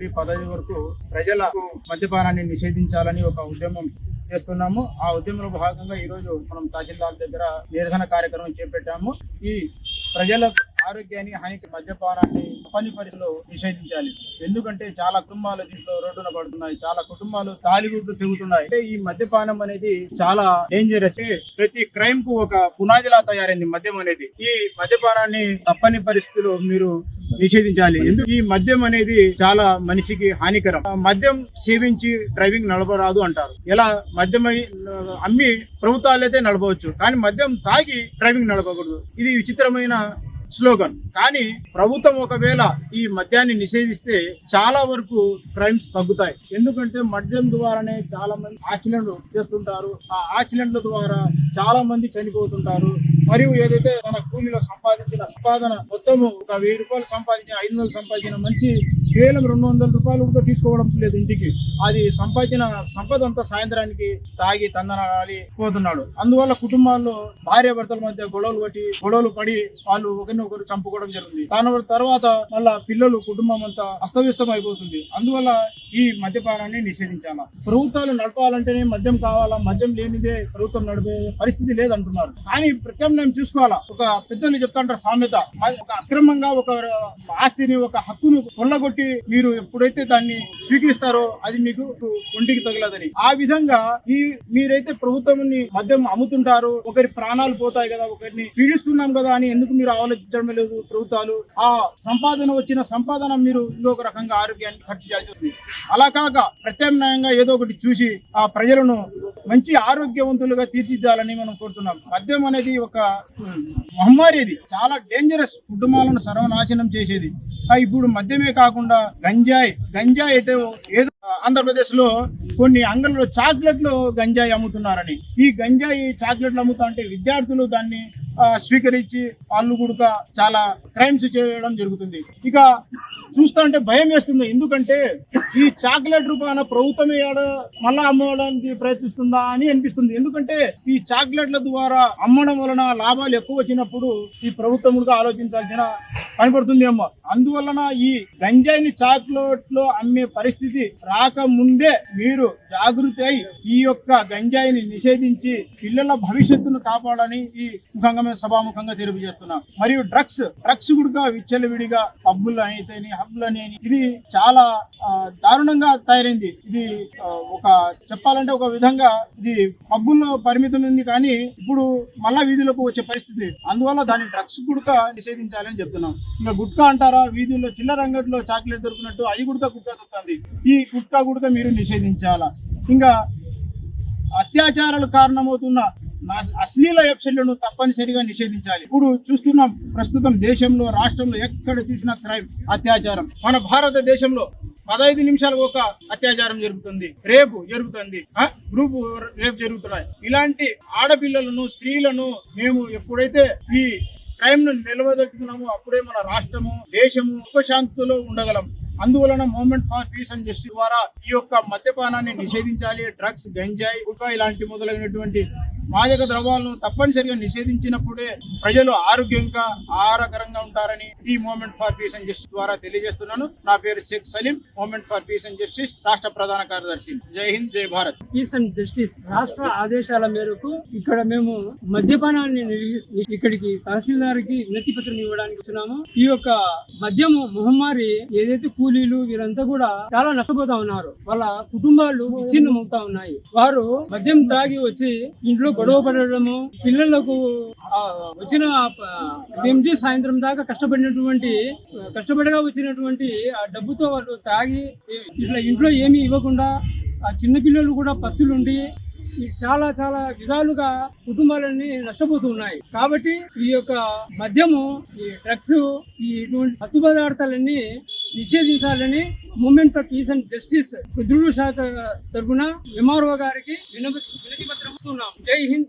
నుండి పదవి వరకు ప్రజలకు మద్యపానాన్ని నిషేధించాలని ఒక ఉద్యమం చేస్తున్నాము. ఆ ఉద్యమంలో భాగంగా ఈ రోజు మనం తహసీల్దార్ దగ్గర నిరసన కార్యక్రమం చేపట్టాము. ఈ ప్రజలకు ఆరోగ్యాన్ని హానికి మద్యపానాన్ని పని పరిస్థితుల్లో నిషేధించాలి. ఎందుకంటే చాలా కుటుంబాలు దీంట్లో రోడ్డున పడుతున్నాయి. చాలా కుటుంబాలు తాలిగుడ్లు తిరుగుతున్నాయి. అంటే ఈ మద్యపానం అనేది చాలా డేంజరస్ ప్రతి క్రైమ్కు ఒక పునాదిలా తయారైంది మద్యం అనేది. ఈ మద్యపానాన్ని తప్పని పరిస్థితుల్లో మీరు నిషేధించాలి. ఎందుకు? ఈ మద్యం అనేది చాలా మనిషికి హానికరం. మద్యం సేవించి డ్రైవింగ్ నడపరాదు అంటారు. ఎలా? మద్యమై అమ్మి ప్రభుత్వాలైతే నడపవచ్చు. కానీ మద్యం తాగి డ్రైవింగ్ నడపకూడదు. ఇది విచిత్రమైన స్లోగన్. కానీ ప్రభుత్వం ఒకవేళ ఈ మద్యాన్ని నిషేధిస్తే చాలా వరకు క్రైమ్స్ తగ్గుతాయి. ఎందుకంటే మద్యం ద్వారానే చాలా మంది యాక్సిడెంట్లు చేస్తుంటారు. ఆ యాక్సిడెంట్ల ద్వారా చాలా మంది చనిపోతుంటారు. మరియు ఏదైతే తన కూలీలో సంపాదించిన సంపాదన మొత్తము ఒక వెయ్యి రూపాయలు సంపాదించిన ఐదు వందలు సంపాదించిన మనిషి కేవలం రెండు వందల రూపాయలు కూడా తీసుకోవడం లేదు ఇంటికి. అది సంపాదించిన సంపద అంతా సాయంత్రానికి తాగి తందనాలి పోతున్నాడు. అందువల్ల కుటుంబాల్లో భార్య భర్తల మధ్య గొడవలు పట్టి గొడవలు పడి వాళ్ళు ఒకరిని ఒకరు చంపుకోవడం జరుగుతుంది. దాని తర్వాత మళ్ళా పిల్లలు కుటుంబం అంతా అస్తవ్యస్తం అయిపోతుంది అందువల్ల ఈ మద్యపానాన్ని నిషేధించాలా? ప్రభుత్వాలు నడపాలంటేనే మద్యం కావాలా? మద్యం లేనిదే ప్రభుత్వం నడిపే పరిస్థితి లేదంటున్నారు. కానీ ప్రత్యామ్నాయ చూసుకోవాలా. ఒక పెద్దలు చెప్తాంటారు సామెత. ఒక అక్రమంగా ఒక ఆస్తిని ఒక హక్కును కొల్లగొట్టి మీరు ఎప్పుడైతే దాన్ని స్వీకరిస్తారో అది మీకు ఒంటికి తగలదని. ఆ విధంగా ఈ మీరైతే ప్రభుత్వం మద్యం అమ్ముతుంటారు ఒకరి ప్రాణాలు పోతాయి కదా ఒకరిని పీడిస్తున్నాం కదా అని ఎందుకు మీరు ఆలోచించడం లేదు ప్రభుత్వాలు? ఆ సంపాదన వచ్చిన సంపాదన మీరు ఇంకొక రకంగా ఆరోగ్యాన్ని ఖర్చు చేయాల్సి ఉంది అలా కాక ప్రత్యామ్నాయంగా ఏదో ఒకటి చూసి ఆ ప్రజలను మంచి ఆరోగ్యవంతులుగా తీర్చిదిద్దాలని మనం కోరుతున్నాం. మద్యం అనేది ఒక మహమ్మారి ఇది చాలా డేంజరస్ కుటుంబాలను సర్వనాశనం చేసేది. ఇప్పుడు మద్యమే కాకుండా గంజాయి గంజాయి అయితే ఏదో ఆంధ్రప్రదేశ్లో కొన్ని అంగళ్ళలో చాక్లెట్లు గంజాయి అమ్ముతున్నారని. ఈ గంజాయి చాక్లెట్లు అమ్ముతా అంటే విద్యార్థులు దాన్ని స్వీకరించి వాళ్ళు కూడా చాలా క్రైమ్స్ చేయడం జరుగుతుంది. ఇక చూస్తా అంటే భయం వేస్తుంది. ఎందుకంటే ఈ చాక్లెట్ రూపాన ప్రభుత్వం ఏడ మళ్ళా అమ్మడానికి ప్రయత్నిస్తుందా అని అనిపిస్తుంది. ఎందుకంటే ఈ చాక్లెట్ల ద్వారా అమ్మడం వలన లాభాలు ఎక్కువ వచ్చినప్పుడు ఈ ప్రభుత్వములుగా ఆలోచించాల్సిన కనపడుతుంది అమ్మ అందువలన ఈ గంజాయిని చాక్లెట్లో అమ్మే పరిస్థితి రాకముందే మీరు జాగృతి అయి ఈ యొక్క గంజాయిని నిషేధించి పిల్లల భవిష్యత్తును కాపాడని ఈ ముఖంగా మేము సభాముఖంగా తెలియజేస్తున్నాం. మరియు డ్రగ్స్ డ్రగ్స్ కూడా విచ్చలవిడిగా పబ్బులు అయితేని హబ్ అని ఇది చాలా దారుణంగా తయారైంది. ఇది ఒక చెప్పాలంటే ఒక విధంగా ఇది పబ్బుల్లో పరిమితం ఉంది కానీ ఇప్పుడు మళ్ళా వీధులకు వచ్చే పరిస్థితి. అందువల్ల దాని డ్రగ్స్ గుడక నిషేధించాలని చెప్తున్నాం. ఇంకా గుట్కా అంటారా? వీధుల్లో చిల్లర అంగట్లో చాక్లెట్ దొరికినట్టు అది గుడక గుట్కా దొరుకుతుంది ఈ గుట్కా గుడక మీరు నిషేధించాలా? ఇంకా అత్యాచారాలు కారణమవుతున్న అశ్లీల వెబ్సైట్లను తప్పనిసరిగా నిషేధించాలి. ఇప్పుడు చూస్తున్నాం ప్రస్తుతం దేశంలో రాష్ట్రంలో ఎక్కడ చూసినా క్రైమ్ అత్యాచారం. మన భారతదేశంలో పదహైదు నిమిషాలకు ఒక అత్యాచారం జరుగుతుంది. రేపు జరుగుతుంది. గ్రూప్ రేపు జరుగుతున్నాయి. ఇలాంటి ఆడపిల్లలను స్త్రీలను మేము ఎప్పుడైతే ఈ క్రైమ్ను నిలవదొక్కున్నాము అప్పుడే మన రాష్ట్రము దేశము సుఖశాంతిలో ఉండగలం. అందువలన movement for peace and justice ద్వారా ఈ యొక్క మద్యపానాన్ని నిషేధించాలి. డ్రగ్స్ గంజాయి గుట్కా ఇలాంటి మొదలైనటువంటి మాదక ద్రవ్యాలను తప్పనిసరిగా నిషేధించినప్పుడే ప్రజలు ఆరోగ్యంగా ఆహారకరంగా ఉంటారని ఈ movement for peace and justice ద్వారా తెలియజేస్తున్నాను. నా పేరు Sheikh Saleem. Movement for peace and justice రాష్ట్ర ప్రధాన కార్యదర్శి. జై హింద్ జై భారత్. పీస్ అండ్ జస్టిస్ రాష్ట్ర ఆదేశాల మేరకు ఇక్కడ మేము మద్యపానాన్ని ఇక్కడికి ఇక్కడికి తహసీల్దార్కి వినతి పత్రం ఇవ్వడానికి వచ్చినాము ఈ యొక్క మద్యము మహమ్మారి ఏదైతే కూలీలు వీరంతా కూడా చాలా నష్టపోతా ఉన్నారు. వాళ్ళ కుటుంబాలు విచ్ఛిన్నమవుతా ఉన్నాయి. వారు మద్యం తాగి వచ్చి ఇంట్లో గొడవ పడడము పిల్లలకు వచ్చిన ఎంజీ సాయంత్రం దాకా కష్టపడినటువంటి కష్టపడగా వచ్చినటువంటి ఆ డబ్బుతో వాళ్ళు తాగి ఇట్లా ఇంట్లో ఏమీ ఇవ్వకుండా ఆ చిన్నపిల్లలు కూడా పస్తులుండి చాలా చాలా విధాలుగా కుటుంబాలన్నీ నష్టపోతున్నాయి కాబట్టి ఈ యొక్క మద్యము ఈ డ్రగ్స్ ఈ ఇటువంటి పత్తు పదార్థాలన్నీ నిషేధించాలని movement for peace and justice రుద్రుడు శాఖ తరఫున ఎంఆర్ఓ గారికి వినతి పత్రం ఇస్తున్నాం. జై హింద్.